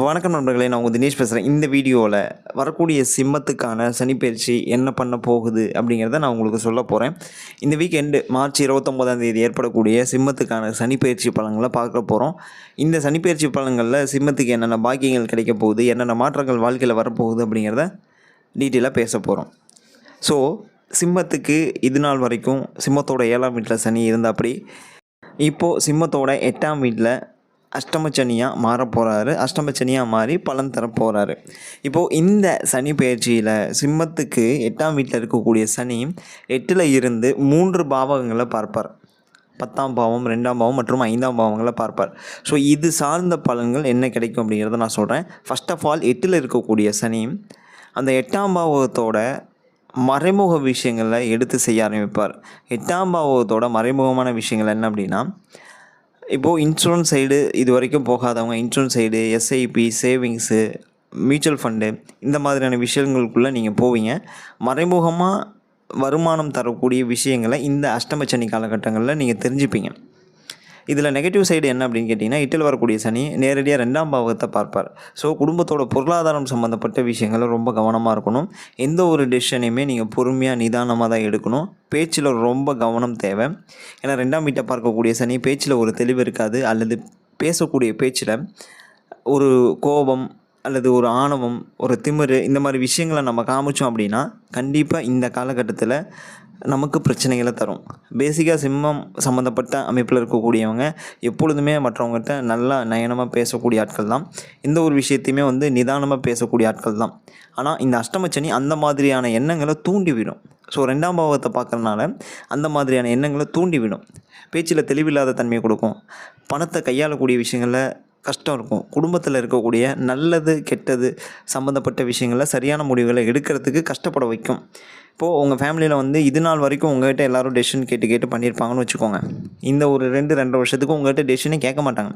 வணக்கம் நண்பர்களே நான் உங்கள் தினேஷ் பேசுகிறேன் இந்த வீடியோவில் வரக்கூடிய சிம்மத்துக்கான சனிப்பயிற்சி என்ன பண்ண போகுது அப்படிங்கிறத நான் உங்களுக்கு சொல்ல போகிறேன் இந்த வீக் எண்டு மார்ச் இருபத்தொம்போதாம் தேதி ஏற்படக்கூடிய சிம்மத்துக்கான சனிப்பயிற்சி பலன்களை பார்க்க போகிறோம் இந்த சனிப்பயிற்சி பலன்களில் சிம்மத்துக்கு என்னென்ன பாக்கியங்கள் கிடைக்க போகுது என்னென்ன மாற்றங்கள் வாழ்க்கையில் வரப்போகுது அப்படிங்கிறத டீட்டெயிலாக பேச போகிறோம் ஸோ சிம்மத்துக்கு இது நாள் வரைக்கும் சிம்மத்தோட ஏழாம் வீட்டில் சனி இருந்தாப்படி இப்போது சிம்மத்தோட எட்டாம் வீட்டில் அஷ்டமச்சனியாக மாற போகிறாரு அஷ்டமச்சனியாக மாறி பலன் தர போகிறாரு இப்போது இந்த சனி பயிற்சியில் சிம்மத்துக்கு எட்டாம் வீட்டில் இருக்கக்கூடிய சனி எட்டில் இருந்து மூன்று பாவகங்களை பார்ப்பார். பத்தாம் பாவம் ரெண்டாம் பாவம் மற்றும் ஐந்தாம் பாவங்களை பார்ப்பார். ஸோ இது சார்ந்த பலன்கள் என்ன கிடைக்கும் அப்படிங்கிறத நான் சொல்கிறேன் ஃபர்ஸ்ட் ஆஃப் ஆல் எட்டில் இருக்கக்கூடிய சனி அந்த எட்டாம் பாவத்தோட மறைமுக விஷயங்களை எடுத்து செய்ய ஆரம்பிப்பார். எட்டாம் பாவத்தோட மறைமுகமான விஷயங்கள் என்ன அப்படின்னா இப்போது இன்சூரன்ஸ் சைடு இது வரைக்கும் போகாதவங்க insurance side SIP savings mutual fund இந்த மாதிரியான விஷயங்களுக்குள்ளே நீங்கள் போவீங்க. மறைமுகமாக வருமானம் தரக்கூடிய விஷயங்களை இந்த அஷ்டமச்சனி காலகட்டங்களில் நீங்கள் தெரிஞ்சுப்பீங்க. இதில் நெகட்டிவ் சைடு என்ன அப்படின்னு கேட்டிங்கன்னா இட்டில் வரக்கூடிய சனி நேரடியாக ரெண்டாம் பாவத்தை பார்ப்பார். ஸோ குடும்பத்தோட பொருளாதாரம் சம்மந்தப்பட்ட விஷயங்களை ரொம்ப கவனமாக இருக்கணும். எந்த ஒரு டெசிஷனையுமே நீங்கள் பொறுமையாக நிதானமாக தான் எடுக்கணும். பேச்சில் ரொம்ப கவனம் தேவை. ஏன்னா ரெண்டாம் வீட்டை பார்க்கக்கூடிய சனி பேச்சில் ஒரு தெளிவு இருக்காது. அல்லது பேசக்கூடிய பேச்சில் ஒரு கோபம் அல்லது ஒரு ஆணவம் ஒரு திமிரு இந்த மாதிரி விஷயங்களை நம்ம காமிச்சோம் அப்படின்னா கண்டிப்பாக இந்த காலகட்டத்தில் நமக்கு பிரச்சனைகளை தரும். பேசிக்காக சிம்மம் சம்மந்தப்பட்ட அமைப்பில் இருக்கக்கூடியவங்க எப்பொழுதுமே மற்றவங்ககிட்ட நல்லா நயனமாக பேசக்கூடிய ஆட்கள் தான். எந்த ஒரு விஷயத்தையுமே வந்து நிதானமாக பேசக்கூடிய ஆட்கள் தான். ஆனால் இந்த அஷ்டமச்சனி அந்த மாதிரியான எண்ணங்களை தூண்டிவிடும். ஸோ ரெண்டாம் பாவத்தை பார்க்குறனால அந்த மாதிரியான எண்ணங்களை தூண்டிவிடும். பேச்சில் தெளிவில்லாத தன்மையை கொடுக்கும். பணத்தை கையாளக்கூடிய விஷயங்களில் கஷ்டம் இருக்கும். குடும்பத்தில் இருக்கக்கூடிய நல்லது கெட்டது சம்மந்தப்பட்ட விஷயங்களில் சரியான முடிவுகளை எடுக்கிறதுக்கு கஷ்டப்பட வைக்கும். இப்போது உங்கள் ஃபேமிலியில் வந்து இது நாள் வரைக்கும் உங்கள்கிட்ட எல்லாரும் டெசிஷன் கேட்டு கேட்டு பண்ணியிருப்பாங்கன்னு வச்சுக்கோங்க. இந்த ஒரு ரெண்டு ரெண்டரை வருஷத்துக்கு உங்கள்கிட்ட டெசிஷனே கேட்க மாட்டாங்க.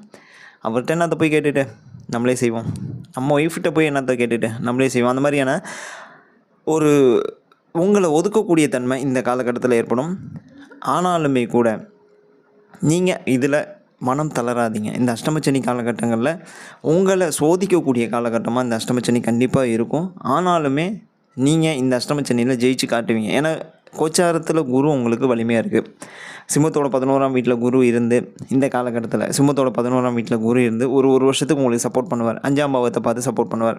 அவர்கிட்ட என்னத்தை போய் கேட்டுட்டு? நம்மளே செய்வோம். நம்ம ஒய்ஃப்கிட்ட போய் என்னத்தை கேட்டுட்டு? நம்மளே செய்வோம். அந்த மாதிரியான ஒரு உங்களை ஒதுக்கக்கூடிய தன்மை இந்த காலகட்டத்தில் ஏற்படும். ஆனாலுமே கூட நீங்கள் இதில் மனம் தளராதீங்க. இந்த அஷ்டமச்சனி காலகட்டங்களில் உங்களை சோதிக்கக்கூடிய காலகட்டமாக இந்த அஷ்டமச்சனி கண்டிப்பாக இருக்கும். ஆனாலுமே நீங்கள் இந்த அஷ்டமச்சனியில் ஜெயிச்சு காட்டுவீங்க. ஏன்னா கோச்சாரத்தில் குரு உங்களுக்கு வலிமையாக இருக்குது சிம்மத்தோட பதினோராம் வீட்டில் குரு இருந்து இந்த காலகட்டத்தில் சிம்மத்தோட பதினோராம் வீட்டில் குரு இருந்து ஒரு ஒரு வருஷத்துக்கு உங்களுக்கு சப்போர்ட் பண்ணுவார். அஞ்சாம் பாவத்தை பார்த்து சப்போர்ட் பண்ணுவார்.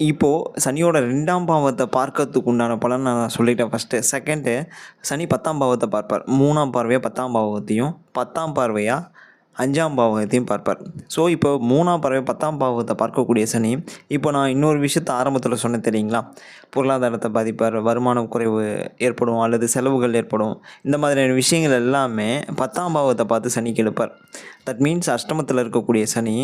இப்போது சனியோட ரெண்டாம் பாவத்தை பார்க்கறதுக்கு உண்டான பலன் நான் சொல்லிட்டேன் ஃபஸ்ட்டு செகண்டு சனி பத்தாம் பாவத்தை பார்ப்பார். மூணாம் பார்வையாக பத்தாம் பாவத்தையும் பத்தாம் பார்வையாக அஞ்சாம் பாவகத்தையும் பார்ப்பார். ஸோ இப்போ மூணாம் பறவை பத்தாம் பாவகத்தை பார்க்கக்கூடிய சனி இப்போ நான் இன்னொரு விஷயத்த ஆரம்பத்தில் சொன்னேன் தெரியுங்களா? பொருளாதாரத்தை பாதிப்பார் வருமான குறைவு ஏற்படும் அல்லது செலவுகள் ஏற்படும். இந்த மாதிரியான விஷயங்கள் எல்லாமே பத்தாம் பாவத்தை பார்த்து சனி கெடுப்பார். தட் மீன்ஸ் அஷ்டமத்தில் இருக்கக்கூடிய சனி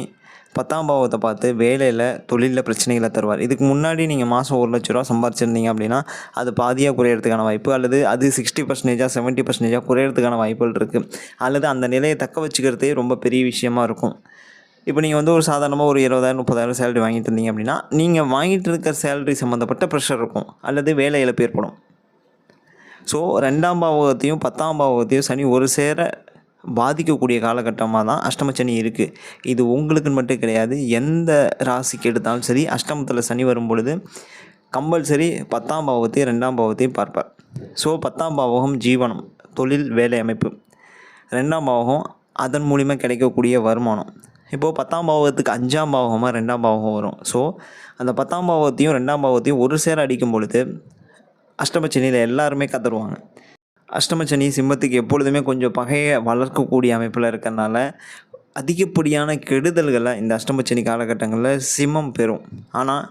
பத்தாம் பாவத்தை பார்த்து வேலையில் தொழிலில் பிரச்சனைகளை தருவார். இதுக்கு முன்னாடி நீங்கள் மாதம் ஒரு லட்ச ரூபா சம்பாரிச்சிருந்தீங்க அப்படின்னா அது பாதியாக குறையிறதுக்கான வாய்ப்பு அல்லது அது சிக்ஸ்டி பர்சன்டேஜாக செவன்ட்டி பர்சன்டேஜாக குறையிறதுக்கான வாய்ப்புகள் இருக்குது அல்லது அந்த நிலையை தக்க வச்சுக்கிறதே ரொம்ப பெரிய விஷயமா இருக்கும். இப்போ நீங்கள் வந்து ஒரு சாதாரணமாக ஒரு இருபதாயிரம் முப்பதாயிரம் சேலரி வாங்கிட்டு இருந்தீங்க அப்படின்னா நீங்கள் வாங்கிட்டு இருக்கிற சேலரி சம்மந்தப்பட்ட ப்ரெஷர் இருக்கும் அல்லது வேலை இழப்பு ஏற்படும். ஸோ ரெண்டாம் பாவகத்தையும் பத்தாம் பாவகத்தையும் சனி ஒரு சேர பாதிக்கக்கூடிய காலகட்டமாக தான் அஷ்டமச்சனி இருக்குது இது உங்களுக்குன்னு மட்டும் கிடையாது. எந்த ராசிக்கு எடுத்தாலும் சரி அஷ்டமத்தில் சனி வரும் பொழுது கம்பல்சரி பத்தாம் பாவத்தையும் ரெண்டாம் பாவத்தையும் பார்ப்பார். ஸோ பத்தாம் பாவகம் ஜீவனம் தொழில் வேலை அமைப்பு. ரெண்டாம் பாவகம் அதன் மூலிமா கிடைக்கக்கூடிய வருமானம். இப்போது பத்தாம் பாவத்துக்கு அஞ்சாம் பாவகமாக ரெண்டாம் பாவகம் வரும். ஸோ அந்த பத்தாம் பாவத்தையும் ரெண்டாம் பாவத்தையும் ஒரு சேர அடிக்கும் பொழுது அஷ்டமச்சனியில் எல்லாருமே கதறுவாங்க. அஷ்டமச்சனி சிம்மத்துக்கு எப்பொழுதுமே கொஞ்சம் பகையை வளர்க்கக்கூடிய அமைப்பில் இருக்கிறனால அதிகப்படியான கெடுதல்களை இந்த அஷ்டமச்சனி காலகட்டங்களில் சிம்மம் பெறும். ஆனால்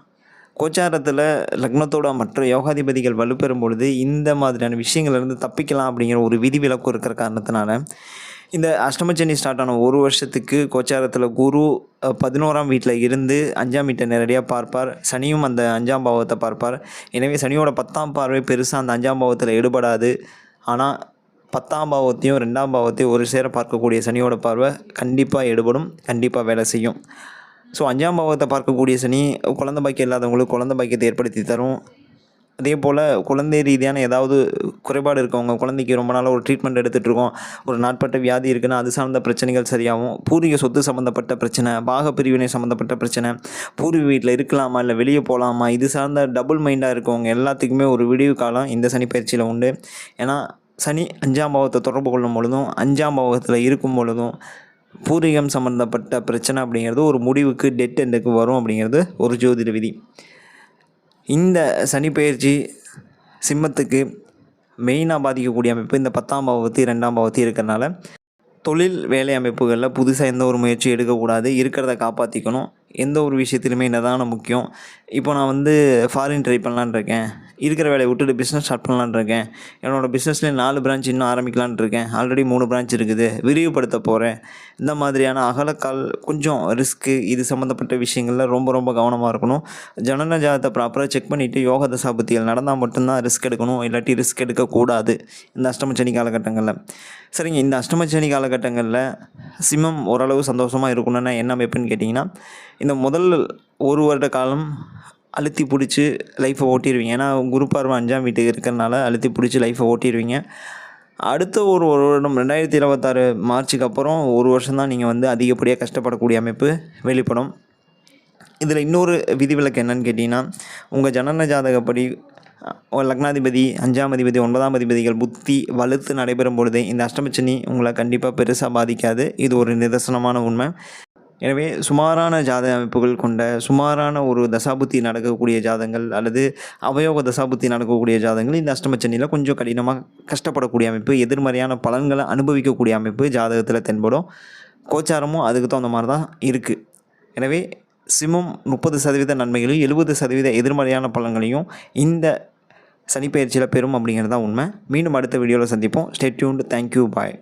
கோச்சாரத்தில் லக்னத்தோட மற்ற யோகாதிபதிகள் வலுப்பெறும் பொழுது இந்த மாதிரியான விஷயங்கள்லேருந்து தப்பிக்கலாம் அப்படிங்கிற ஒரு விதிவிலக்கு இருக்கிற காரணத்தினால இந்த அஷ்டமச்சனி ஸ்டார்ட் ஆன ஒரு வருஷத்துக்கு கோச்சாரத்தில் குரு பதினோராம் வீட்டில் இருந்து அஞ்சாம் வீட்டை நேரடியாக பார்ப்பார். சனியும் அந்த அஞ்சாம் பாவத்தை பார்ப்பார். எனவே சனியோட பத்தாம் பார்வை பெருசாக அந்த அஞ்சாம் பாவத்தில் ஈடுபடாது. ஆனால் பத்தாம் பாவத்தையும் ரெண்டாம் பாவத்தையும் ஒரு சேர பார்க்கக்கூடிய சனியோட பார்வை கண்டிப்பாக எடுபடும் கண்டிப்பாக வேலை செய்யும். ஸோ அஞ்சாம் பாவத்தை பார்க்கக்கூடிய சனி குழந்தை பாக்கியம் இல்லாதவங்களுக்கு குழந்தை பாக்கியத்தை ஏற்படுத்தி தரும். அதே போல் குழந்தை ரீதியான ஏதாவது குறைபாடு இருக்கவங்க குழந்தைக்கு ரொம்ப நாளாக ஒரு ட்ரீட்மெண்ட் எடுத்துகிட்டு இருக்கோம் ஒரு நாட்பட்ட வியாதி இருக்குன்னா அது சார்ந்த பிரச்சனைகள் சரியாகும். பூர்வீக சொத்து சம்மந்தப்பட்ட பிரச்சனை பாக பிரிவினை சம்மந்தப்பட்ட பிரச்சனை பூர்வீக வீட்டில் இருக்கலாமா இல்லை வெளியே போகலாமா இது சார்ந்த டபுள் மைண்டாக இருக்கவங்க எல்லாத்துக்குமே ஒரு விடிவு காலம் இந்த சனி பயிற்சியில் உண்டு. ஏன்னா சனி அஞ்சாம் பாவத்தை தொடர்பு கொள்ளும் பொழுதும் அஞ்சாம் பாவத்தில் இருக்கும் பொழுதும் பூர்வீகம் சம்மந்தப்பட்ட பிரச்சனை அப்படிங்கிறது ஒரு முடிவுக்கு டெட் எண்டுக்கு வரும் அப்படிங்கிறது ஒரு ஜோதிட விதி. இந்த சனிப்பெயர்ச்சி சிம்மத்துக்கு மெயினாக பாதிக்கக்கூடிய அமைப்பு இந்த பத்தாம் பாவத்து ரெண்டாம் பாவத்து இருக்கிறனால தொழில் வேலை அமைப்புகளில் புதுசாக எந்த ஒரு முயற்சியும் எடுக்கக்கூடாது. இருக்கிறத காப்பாற்றிக்கணும் எந்த ஒரு விஷயத்துலையுமே என்னதான முக்கியம். இப்போ நான் வந்து ஃபாரின் ட்ரை பண்ணலான்னு இருக்கேன். இருக்கிற வேலையை விட்டுட்டு பிஸ்னஸ் ஸ்டார்ட் பண்ணலான்னு இருக்கேன். என்னோடய பிஸ்னஸ்லேயே நாலு பிரான்ச் இன்னும் ஆரம்பிக்கலான்னு இருக்கேன். ஆல்ரெடி மூணு பிரான்ச் இருக்குது. விரிவுபடுத்த போகிறேன் இந்த மாதிரியான அகலக்கால் கொஞ்சம் ரிஸ்க்கு இது சம்மந்தப்பட்ட விஷயங்களில் ரொம்ப ரொம்ப கவனமாக இருக்கணும். ஜனன ஜாதத்தை ப்ராப்பராக செக் பண்ணிவிட்டு யோக தசாபத்திகள் நடந்தால் மட்டும்தான் ரிஸ்க் எடுக்கணும். இல்லாட்டி ரிஸ்க் எடுக்கக்கூடாது இந்த அஷ்டமச்சனி காலகட்டங்களில். சரிங்க. இந்த அஷ்டமச்சனி காலகட்டங்களில் சிம்மம் ஓரளவு சந்தோஷமாக இருக்கணும்னா என்ன அமைப்புன்னு கேட்டிங்கன்னா இந்த முதல் ஒரு வருட காலம் அழுத்தி பிடிச்சி லைஃப்பை ஓட்டிடுவீங்க ஏன்னா குரு அஞ்சாம் வீட்டுக்கு இருக்கிறனால அழுத்தி பிடிச்சி லைஃப்பை ஓட்டிடுவீங்க அடுத்த ஒரு ஒரு வருடம் ரெண்டாயிரத்தி இருபத்தாறு மார்ச்சுக்கு அப்புறம் ஒரு வருஷம் தான் நீங்கள் வந்து அதிகப்படியாக கஷ்டப்படக்கூடிய அமைப்பு வெளிப்படும். இதில் இன்னொரு விதிவிலக்கு என்னன்னு கேட்டிங்கன்னா உங்கள் ஜனன ஜாதகப்படி லக்னாதிபதி அஞ்சாம் அதிபதி ஒன்பதாம் அதிபதிகள் புத்தி வலுத்து நடைபெறும் பொழுதே இந்த அஷ்டமச்சனி உங்களை கண்டிப்பாக பெருசாக பாதிக்காது. இது ஒரு நிதர்சனமான உண்மை. எனவே சுமாரான ஜாதக அமைப்புகள் கொண்ட சுமாரான ஒரு தசாபுத்தி நடக்கக்கூடிய ஜாதங்கள் அல்லது அவயோக தசாபுத்தி நடக்கக்கூடிய ஜாதகங்கள் இந்த அஷ்டமச்சனியில் கொஞ்சம் கடினமாக கஷ்டப்படக்கூடிய அமைப்பு எதிர்மறையான பலன்களை அனுபவிக்கக்கூடிய அமைப்பு ஜாதகத்தில் தென்படும். கோச்சாரமும் அதுக்கு தகுந்த மாதிரி தான் இருக்குது எனவே சிம்மம் முப்பது சதவீத நன்மைகளையும் எழுபது சதவீத எதிர்மறையான பலன்களையும் இந்த சனிப்பெயர்ச்சியில் பெறும் அப்படிங்கிறது தான் உண்மை. மீண்டும் அடுத்த வீடியோவில் சந்திப்போம். ஸ்டேட்யூன்டு தேங்க்யூ பாய்